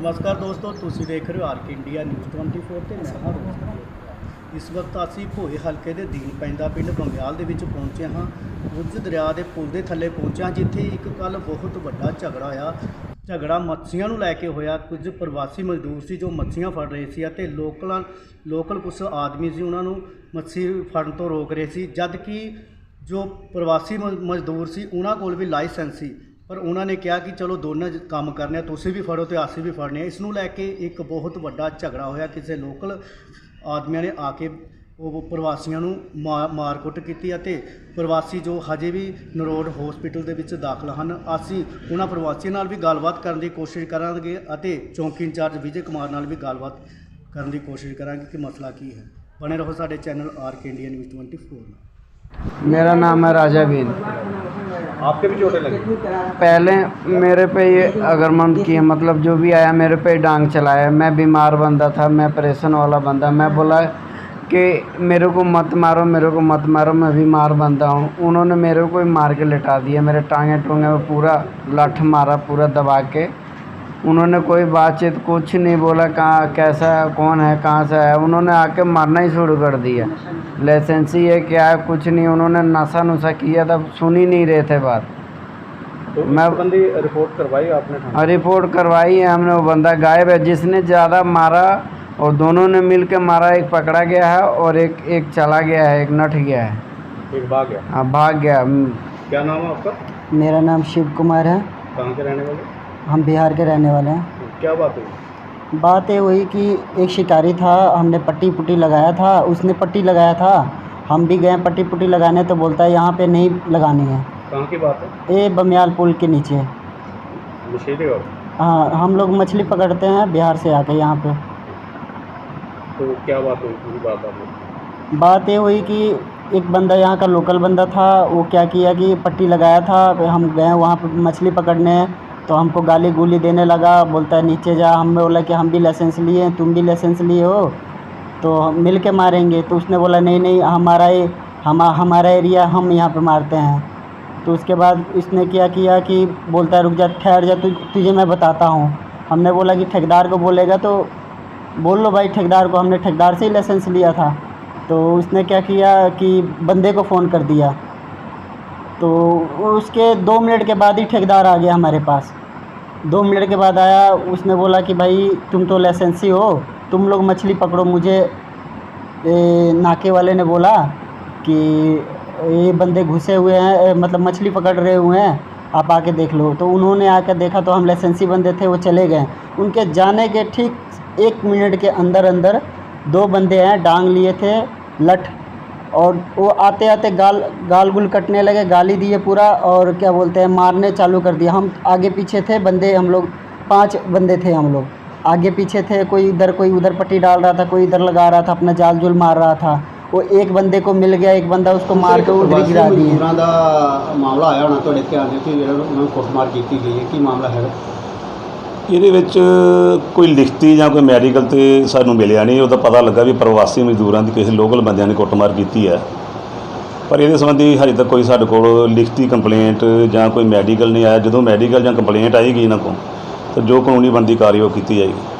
ਨਮਸਕਾਰ ਦੋਸਤੋ, ਤੁਸੀਂ ਦੇਖ ਰਹੇ ਹੋ ਆਰਕ ਇੰਡੀਆ ਨਿਊਜ਼ 24 ਤੇ ਮੈਂ ਹਾਂ ਰੋਹਿਤ ਇਸ ਵਕਤ ਅਸੀਂ ਭੋਏ ਹਲਕੇ ਦੇ ਦੀਨ ਪੈਂਦਾ ਪਿੰਡ ਬੰਗਿਆਲ ਦੇ ਵਿੱਚ ਪਹੁੰਚੇ ਹਾਂ। ਉਜ ਦਰਿਆ ਦੇ ਪੁਲ ਦੇ ਥੱਲੇ ਪਹੁੰਚਿਆ ਜਿੱਥੇ ਇੱਕ ਕੱਲ ਬਹੁਤ ਵੱਡਾ ਝਗੜਾ ਹੋਇਆ। ਝਗੜਾ ਮੱਛੀਆਂ ਨੂੰ ਲੈ ਕੇ ਹੋਇਆ। ਕੁਝ ਪ੍ਰਵਾਸੀ ਮਜ਼ਦੂਰ ਸੀ ਜੋ ਮੱਛੀਆਂ ਫੜ ਰਹੇ ਸੀ ਅਤੇ ਲੋਕਲਾਂ ਲੋਕਲ ਕੁਝ ਆਦਮੀ ਸੀ, ਉਹਨਾਂ ਨੂੰ ਮੱਛੀ ਫੜਨ ਤੋਂ ਰੋਕ ਰਹੇ ਸੀ। ਜਦ ਕਿ ਜੋ ਪ੍ਰਵਾਸੀ ਮ- ਮਜ਼ਦੂਰ ਸੀ, ਉਹਨਾਂ ਕੋਲ ਵੀ ਲਾਇਸੈਂਸ ਸੀ। ਪਰ ਉਹਨਾਂ ਨੇ ਕਿਹਾ ਕਿ ਚਲੋ ਦੋਨਾਂ ਕੰਮ ਕਰਨੇ ਆ, ਤੁਸੀਂ ਵੀ ਫੜੋ ਤੇ ਅਸੀਂ ਵੀ ਫੜਨੇ ਆ। ਇਸ ਨੂੰ ਲੈ ਕੇ ਇੱਕ ਬਹੁਤ ਵੱਡਾ ਝਗੜਾ ਹੋਇਆ। ਕਿਸੇ ਲੋਕਲ ਆਦਮੀਆਂ ਨੇ ਆ ਕੇ ਉਹ ਪ੍ਰਵਾਸੀਆਂ ਨੂੰ ਮਾ- ਕੁੱਟ ਕੀਤੀ ਅਤੇ ਪ੍ਰਵਾਸੀ ਜੋ ਹਜੇ ਵੀ ਨਰੋੜ ਹਸਪੀਟਲ ਦੇ ਵਿੱਚ ਦਾਖਲ ਹਨ, ਅਸੀਂ ਉਹਨਾਂ ਪ੍ਰਵਾਸੀਆਂ ਨਾਲ ਵੀ ਗੱਲਬਾਤ ਕਰਨ ਦੀ ਕੋਸ਼ਿਸ਼ ਕਰਾਂਗੇ ਅਤੇ ਚੌਂਕੀ ਇੰਚਾਰਜ ਵਿਜੇ ਕੁਮਾਰ ਨਾਲ ਵੀ ਗੱਲਬਾਤ ਕਰਨ ਦੀ ਕੋਸ਼ਿਸ਼ ਕਰਾਂਗੇ ਕਿ ਮਸਲਾ ਕੀ ਹੈ। ਬਣੇ ਰਹੋ ਸਾਡੇ channel R K India News 24 ਨਾਲ। ਮੇਰਾ ਨਾਮ ਹੈ ਰਾਜਾ ਬੀਨ। आपके भी चोटें लगी? पहले मेरे पे ये अगरमंद किए मतलब जो भी आया मेरे पे डांग चलाया मैं बीमार बंदा था, मैं परेशान वाला बंदा। मैं बोला कि मेरे को मत मारो, मेरे को मत मारो, मैं बीमार बंदा हूँ। उन्होंने मेरे को ही मार के लिटा दिया, मेरे टांगे टूँगे में पूरा लठ मारा, पूरा दबा के। उन्होंने कोई बातचीत, कुछ नहीं बोला, कहाँ, कैसा है, कौन है, कहाँ से है उन्होंने आके मारना ही शुरू कर दिया। लाइसेंसी है क्या है कुछ नहीं उन्होंने नशा नुशा किया था सुन ही नहीं रहे थे बात। तो मैं- बंदी रिपोर्ट करवाई आपने? रिपोर्ट करवाई है हमने वो बंदा गायब है जिसने ज़्यादा मारा और दोनों ने मिल के मारा एक पकड़ा गया है और एक एक चला गया है एक नट गया है। एक भाग गया? हाँ भाग गया। क्या नाम है आपका? मेरा नाम शिव कुमार है। कहाँ के रहने वाले? हम बिहार के रहने वाले हैं। क्या बात हुई? बात ये हुई कि एक शिकारी था हमने पट्टी पुट्टी लगाया था उसने पट्टी लगाया था। हम भी गए पट्टी पुट्टी लगाने तो बोलता है यहाँ पे नहीं लगानी है। कहाँ की बात है? ये बमियाल पुल के नीचे। हाँ हम लोग मछली पकड़ते हैं बिहार से आके यहाँ पे। तो क्या बात हुई? पूरी बात आपने? बात ये हुई कि एक बंदा यहाँ का लोकल बंदा था वो क्या किया कि पट्टी लगाया था हम गए वहाँ पर मछली पकड़ने। तो हमको गाली गुली देने लगा बोलता है नीचे जा। हमने बोला कि हम भी लाइसेंस लिए हैं तुम भी लाइसेंस लिए हो। तो मिल के मारेंगे तो उसने बोला नहीं नहीं हमारा ये हम हमारा एरिया हम यहाँ पे मारते हैं। तो उसके बाद इसने क्या किया कि बोलता है रुक जा ठहर जा तु, तुझे मैं बताता हूँ। हमने बोला कि ठेकेदार को बोलेगा तो बोल लो भाई ठेकेदार को हमने ठेकेदार से ही लाइसेंस लिया था। तो उसने क्या किया कि बंदे को फ़ोन कर दिया। तो उसके दो मिनट के बाद ही ठेकेदार आ गया हमारे पास। दो मिनट के बाद आया उसने बोला कि भाई तुम तो लाइसेंसी हो तुम लोग मछली पकड़ो मुझे ए, नाके वाले ने बोला कि ये बंदे घुसे हुए हैं मतलब मछली पकड़ रहे हुए हैं आप आके देख लो। तो उन्होंने आकर देखा तो हम लाइसेंसी बंदे थे वो चले गए। उनके जाने के ठीक एक मिनट के अंदर अंदर दो बंदे हैं डांग लिए थे लठ और वो आते आते गाल गाल गुल कटने लगे गाली दिए पूरा और क्या बोलते हैं मारने चालू कर दिया हम आगे पीछे थे बंदे हम लोग पांच बंदे थे हम लोग आगे पीछे थे कोई इधर कोई उधर पट्टी डाल रहा था कोई इधर लगा रहा था अपना जाल जुल मार रहा था वो एक बंदे को मिल गया एक बंदा उसको मार के उधर ही गिरा दिए ਮਜ਼ਦੂਰਾਂ ਦਾ ਮਾਮਲਾ ਆਇਆ ਹੋਣਾ ਤੁਹਾਡੇ ਧਿਆਨ ਵਿੱਚ ਕਿ ਜਿਹੜਾ ਉਹਨਾਂ ਨੂੰ ਕੁੱਟਮਾਰ ਕੀਤੀ ਗਈ ਹੈ ਕੀ ਮਾਮਲਾ ਹੈਗਾ ਇਹਦੇ ਵਿੱਚ ਕੋਈ ਲਿਖਤੀ ਜਾਂ ਕੋਈ ਮੈਡੀਕਲ ਤੇ ਸਾਨੂੰ ਮਿਲਿਆ ਨਹੀਂ। ਉਹਦਾ ਪਤਾ ਲੱਗਾ ਵੀ ਪ੍ਰਵਾਸੀ ਮਜ਼ਦੂਰਾਂ ਦੀ ਕਿਸੇ ਲੋਕਲ ਬੰਦਿਆਂ ਨੇ ਕੁੱਟਮਾਰ ਕੀਤੀ ਹੈ। ਪਰ ਇਹਦੇ ਸੰਬੰਧੀ ਹਜੇ ਤੱਕ ਕੋਈ ਸਾਡੇ ਕੋਲ ਲਿਖਤੀ ਕੰਪਲੇਂਟ ਜਾਂ ਕੋਈ ਮੈਡੀਕਲ ਨਹੀਂ ਆਇਆ। ਜਦੋਂ ਮੈਡੀਕਲ ਜਾਂ ਕੰਪਲੇਂਟ ਆਏਗੀ ਇਹਨਾਂ ਕੋਲ, ਤਾਂ ਜੋ ਕਾਨੂੰਨੀ ਬਣਦੀ ਕਾਰਵਾਈ ਉਹ ਕੀਤੀ ਜਾਏਗੀ।